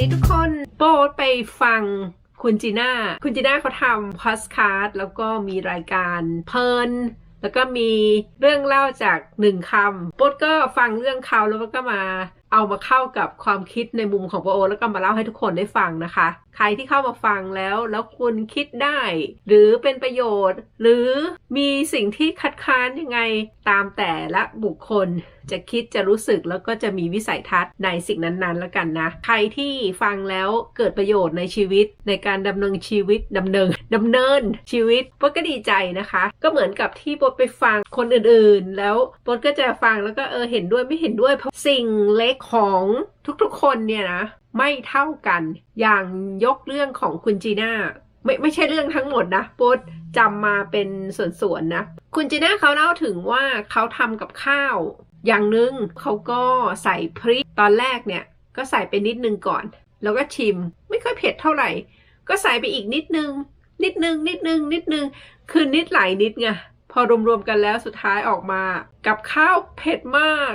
ดีทุกคนโป๊ไปฟังคุณจีน่า คุณจีน่าเขาทำพอสคาร์ดแล้วก็มีรายการเพลิน แล้วก็มีเรื่องเล่าจากหนึ่งคำโป๊ก็ฟังเรื่องเขาแล้วก็มาเอามาเข้ากับความคิดในมุมของโปโอ แล้วก็มาเล่าให้ทุกคนได้ฟังนะคะ ใครที่เข้ามาฟังแล้วแล้วคุณคิดได้ หรือเป็นประโยชน์ หรือมีสิ่งที่คัดค้านยังไงตามแต่ละบุคคล จะคิดจะรู้สึกแล้วก็จะมีวิสัยทัศน์ในสิ่งนั้นๆ แล้วกันนะ ใครที่ฟังแล้วเกิดประโยชน์ในชีวิตในการดำเนินชีวิตดำเนินดำเนินชีวิตโป๊ก็ดีใจนะคะ ก็เหมือนกับที่โป๊ไปฟังคนอื่นๆ แล้วโป๊ก็จะฟังแล้วก็เออเห็นด้วยไม่เห็นด้วยเพราะสิ่งเล็กของทุกๆ คนเนี่ยนะไม่เท่ากัน อย่างยกเรื่องของคุณจีน่าไม่ไม่ใช่เรื่องทั้งหมดนะโป๊ดจำมาเป็นส่วนๆนะ คุณจีน่าเขาเล่าถึงว่าเขาทำกับข้าว อย่างหนึงเขาก็ใส่พริกตอนแรกเนี่ย ก็ใส่ไปนิดนึงก่อน แล้วก็ชิมไม่ค่อยเผ็ดเท่าไหร่ ก็ใส่ไปอีกนิดนึง นิดนึง นิดนึง นิดนึง คือนิดหลายนิดไงพอรวมๆกันแล้วสุดท้ายออกมา กับข้าวเผ็ดมาก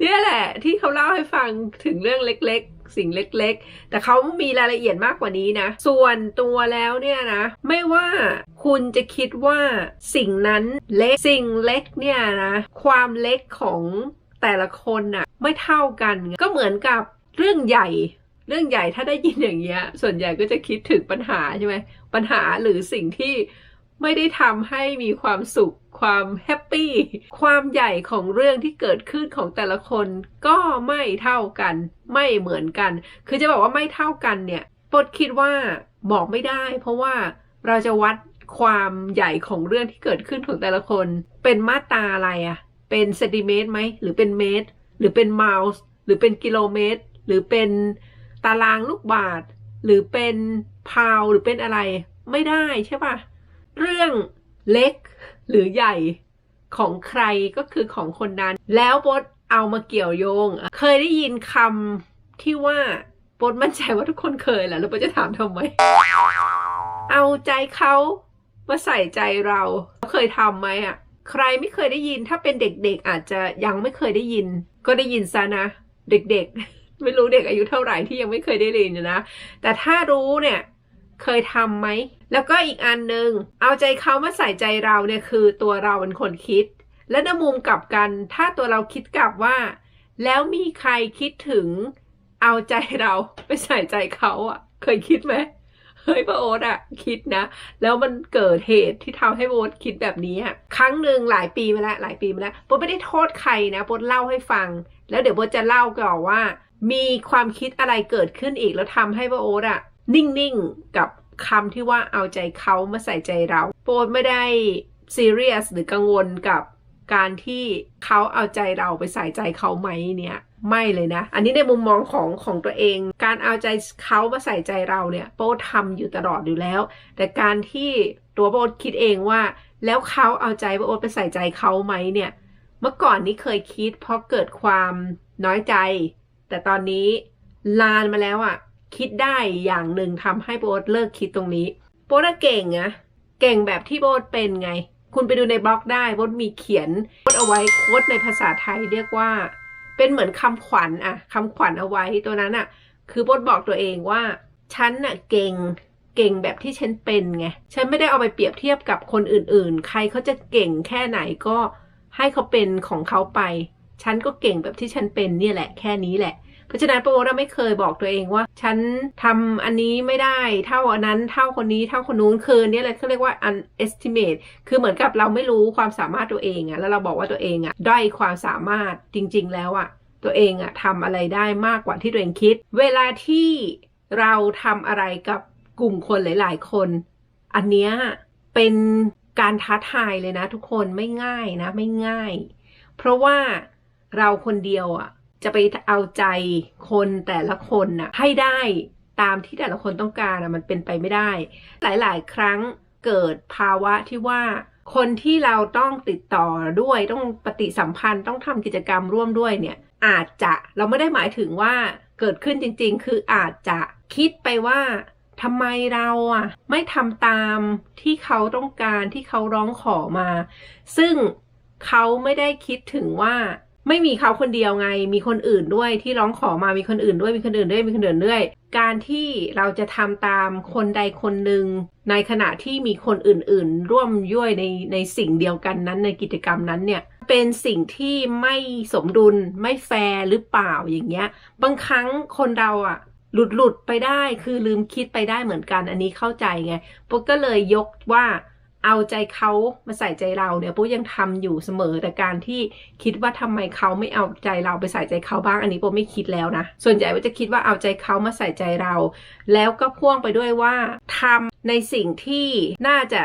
เนี่ยแหละ ที่เขาเล่าให้ฟังถึงเรื่องเล็กๆ สิ่งเล็กๆ แต่เขามีรายละเอียดมากกว่านี้นะ ส่วนตัวแล้วเนี่ยนะ ไม่ว่าคุณจะคิดว่าสิ่งนั้นเล็กสิ่งเล็กเนี่ยนะ ความเล็กของแต่ละคนน่ะไม่เท่ากัน ก็เหมือนกับเรื่องใหญ่เรื่องใหญ่ถ้าได้ยินอย่างเงี้ย ส่วนใหญ่ก็จะคิดถึงปัญหาใช่ไหมปัญหาหรือสิ่งที่ ไม่ได้ทำให้มีความสุข ความแฮปปี้ ความใหญ่ของเรื่องที่เกิดขึ้นของแต่ละคนก็ไม่เท่ากัน ไม่เหมือนกัน คือจะบอกว่าไม่เท่ากันเนี่ยปดคิดว่าบอกไม่ได้ เพราะว่าเราจะวัดความใหญ่ของเรื่องที่เกิดขึ้นของแต่ละคน เป็นมาตราอะไรอะเป็นเซนติเมตรไหมหรือเป็นเมตร หรือเป็นไมล์หรือเป็นกิโลเมตร หรือเป็นตารางลูกบาศก์หรือเป็นพาวหรือเป็นอะไรไม่ได้ใช่ปะ เรื่องเล็กหรือใหญ่ของใครก็คือของคนนั้น แล้วบทเอามาเกี่ยวโยง เคยได้ยินคำที่ว่าบทมั่นใจว่าทุกคนเคยแหละแล้วบทจะถามทำไม เอาใจเขามาใส่ใจเราเคยทำไหมอะใครไม่เคยได้ยินถ้าเป็นเด็กๆอาจจะยังไม่เคยได้ยิน ก็ได้ยินซะนะ เด็กๆ ไม่รู้เด็กอายุเท่าไหร่ที่ยังไม่เคยได้ยินนะ แต่ถ้ารู้เนี่ย เคยทำไหม แล้วก็อีกอันหนึ่งเอาใจเขามาใส่ใจเราเนี่ยคือตัวเราเป็นคนคิด และในมุมกลับกัน ถ้าตัวเราคิดกลับว่า แล้วมีใครคิดถึงเอาใจเราไปใส่ใจเขาอะ เคยคิดไหมเฮ้ยพระโอ๊ตอะคิดนะ แล้วมันเกิดเหตุที่ทำให้โอ๊ตคิดแบบนี้อะครั้งหนึ่งหลายปีมาแล้วหลายปีมาแล้วโอ๊ตไม่ได้โทษใครนะโอ๊ตเล่าให้ฟัง แล้วเดี๋ยวโอ๊ตจะเล่าก่อนว่า มีความคิดอะไรเกิดขึ้นอีกแล้วทำให้พระโอ๊ตอะนิ่งๆกับ คำที่ว่าเอาใจเขามาใส่ใจเราโปรดไม่ได้ซีเรียสหรือกังวลกับการที่เขาเอาใจเราไปใส่ใจเขาไหมเนี่ยไม่เลยนะ อันนี้ในมุมมองของของตัวเอง การเอาใจเขามาใส่ใจเราเนี่ยโป้ทำอยู่ตลอดอยู่แล้ว แต่การที่ตัวโป้คิดเองว่า แล้วเขาเอาใจโป้ไปใส่ใจเขาไหมเนี่ย เมื่อก่อนนี้เคยคิดเพราะเกิดความน้อยใจ แต่ตอนนี้ลานมาแล้วอะ่ะ คิดได้อย่างหนึ่งทำให้โบ๊ทเลิกคิดตรงนี้ โบ๊ทเก่งอะเก่งแบบที่โบ๊ทเป็นไง คุณไปดูในบล็อกได้โบ๊ทมีเขียนโบ๊ทเอาไว้โค้ดในภาษาไทยเรียกว่า เป็นเหมือนคำขวัญอะคำขวัญเอาไว้ตัวนั้นอะคือโบ๊ทบอกตัวเองว่าฉันน่ะเก่งเก่งแบบที่ฉันเป็นไง ฉันไม่ได้เอาไปเปรียบเทียบกับคนอื่นๆ ใครเขาจะเก่งแค่ไหนก็ให้เขาเป็นของเขาไป ฉันก็เก่งแบบที่ฉันเป็นเนี่ยแหละแค่นี้แหละ เพราะฉะนั้นโปรเราไม่เคยบอกตัวเองว่า ฉันทำอันนี้ไม่ได้ เท่าอันนั้นเท่าคนนี้เท่าคนนู้นคือเนี่ยเลยเขาเรียกว่า unestimate คือเหมือนกับเราไม่รู้ความสามารถตัวเองอะแล้วเราบอกว่าตัวเองอะด้อยความสามารถจริง ๆ แล้วอะตัวเองอะทำอะไรได้มากกว่าที่ตัวเองคิด เวลาที่เราทำอะไรกับกลุ่มคนหลาย ๆ คน อันเนี้ยเป็นการท้าทายเลยนะทุกคนไม่ง่ายนะไม่ง่าย เพราะว่าเราคนเดียวอะ จะไปเอาใจคนแต่ละคนน่ะให้ได้ตามที่แต่ละคนต้องการอะมันเป็นไปไม่ได้ หลาย ๆ ครั้งเกิดภาวะที่ว่าคนที่เราต้องติดต่อด้วยต้องปฏิสัมพันธ์ต้องทำกิจกรรมร่วมด้วยเนี่ย อาจจะเราไม่ได้หมายถึงว่าเกิดขึ้นจริง ๆ คืออาจจะคิดไปว่าทำไมเราอะไม่ทำตามที่เขาต้องการที่เขาร้องขอมา ซึ่งเขาไม่ได้คิดถึงว่า ไม่มีเขาคนเดียวไง มีคนอื่นด้วยที่ร้องขอมามีคนอื่นด้วยมีคนอื่นด้วยมีคนอื่นด้วย การที่เราจะทำตามคนใดคนหนึ่งในขณะที่มีคนอื่น ๆ ร่วมย่วยในในสิ่งเดียวกันนั้นในกิจกรรมนั้นเนี่ยเป็นสิ่งที่ไม่สมดุลไม่แฟร์หรือเปล่าอย่างเงี้ย บางครั้งคนเราอะหลุดหลุดไปได้คือลืมคิดไปได้เหมือนกัน อันนี้เข้าใจไงปุ๊กก็เลยยกว่า เอาใจเขามาใส่ใจเราเนี่ยปุ๊ยังทำอยู่เสมอแต่การที่คิดว่าทำไมเขาไม่เอาใจเราไปใส่ใจเขาบ้างอันนี้ปุ๊ไม่คิดแล้วนะ ส่วนใหญ่ว่าจะคิดว่าเอาใจเขามาใส่ใจเรา แล้วก็พ่วงไปด้วยว่าทำในสิ่งที่น่าจะ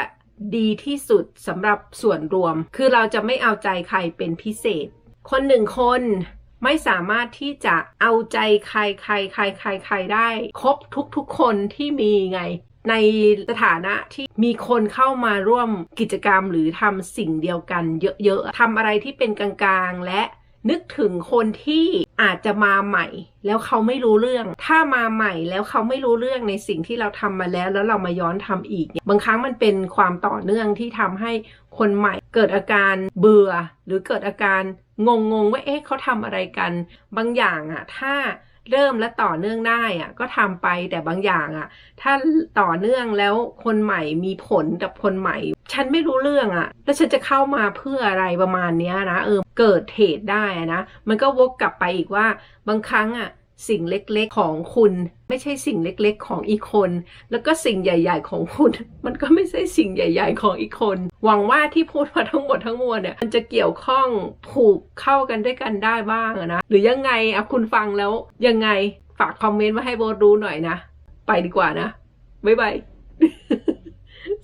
ดีที่สุดสำหรับส่วนรวม คือเราจะไม่เอาใจใครเป็นพิเศษ คนหนึ่งคนไม่สามารถที่จะเอาใจใครใครใครใครใครได้ ครบทุกๆคนที่มีไง ในสถานะที่มีคนเข้ามาร่วมกิจกรรมหรือทำสิ่งเดียวกันเยอะๆทำอะไรที่เป็นกลางๆ และนึกถึงคนที่อาจจะมาใหม่ แล้วเขาไม่รู้เรื่อง ถ้ามาใหม่แล้วเขาไม่รู้เรื่องในสิ่งที่เราทำมาแล้ว แล้วเรามาย้อนทำอีก บางครั้งมันเป็นความต่อเนื่องที่ทำให้คนใหม่ เกิดอาการเบื่อ หรือเกิดอาการงงๆว่าเอ๊ะเขาทำอะไรกัน บางอย่างอะถ้า เริ่มและต่อเนื่องได้อะก็ทำไปแต่บางอย่างอะถ้าต่อเนื่องแล้วคนใหม่มีผลกับคนใหม่ ฉันไม่รู้เรื่องอะแล้วฉันจะเข้ามาเพื่ออะไรประมาณเนี้ยนะเออเกิดเหตุได้นะ มันก็วกกลับไปอีกว่าบางครั้งอะ สิ่งเล็กๆของคุณ ไม่ใช่สิ่งเล็กๆของอีกคน แล้วก็สิ่งใหญ่ ๆ ของคุณ มันก็ไม่ใช่สิ่งใหญ่ ๆ ของอีกคน หวังว่าที่พูดมาทั้งหมดทั้งมวลเนี่ยมันจะเกี่ยวข้องผูกเข้ากันด้วยกันได้บ้างนะหรือยังไงอะคุณฟังแล้วยังไงฝากคอมเมนต์มาให้โบทรู้หน่อยนะ ไปดีกว่านะบ๊ายบาย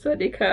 สวัสดีค่ะ